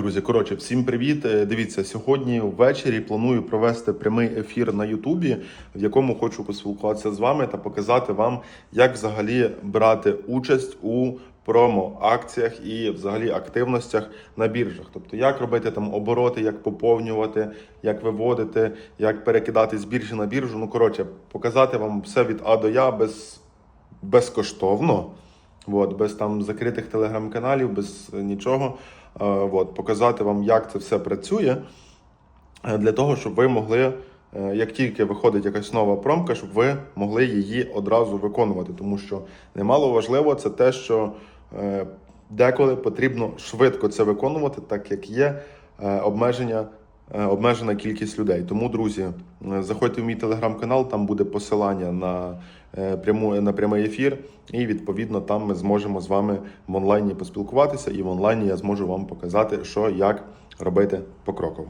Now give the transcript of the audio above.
друзі, коротше, всім привіт. Е, Дивіться, сьогодні ввечері планую провести прямий ефір на Ютубі, в якому хочу поспілкуватися з вами та показати вам, як взагалі брати участь у промо-акціях і взагалі активностях на біржах. Тобто, як робити там обороти, як поповнювати, як виводити, як перекидати з біржі на біржу. Ну, коротше, показати вам все від А до Я без, безкоштовно. От, без там закритих телеграм-каналів, без нічого. Е, От, показати вам, як це все працює, е, для того, щоб ви могли, е, як тільки виходить якась нова промка, щоб ви могли її одразу виконувати. Тому що немало важливо це те, що деколи потрібно швидко це виконувати, так як є обмеження. Е, Обмежена кількість людей. Тому, друзі, е, заходьте в мій телеграм-канал, там буде посилання на, е, пряму, на прямий ефір, і відповідно там ми зможемо з вами в онлайні поспілкуватися, і в онлайні я зможу вам показати, що як робити покроково.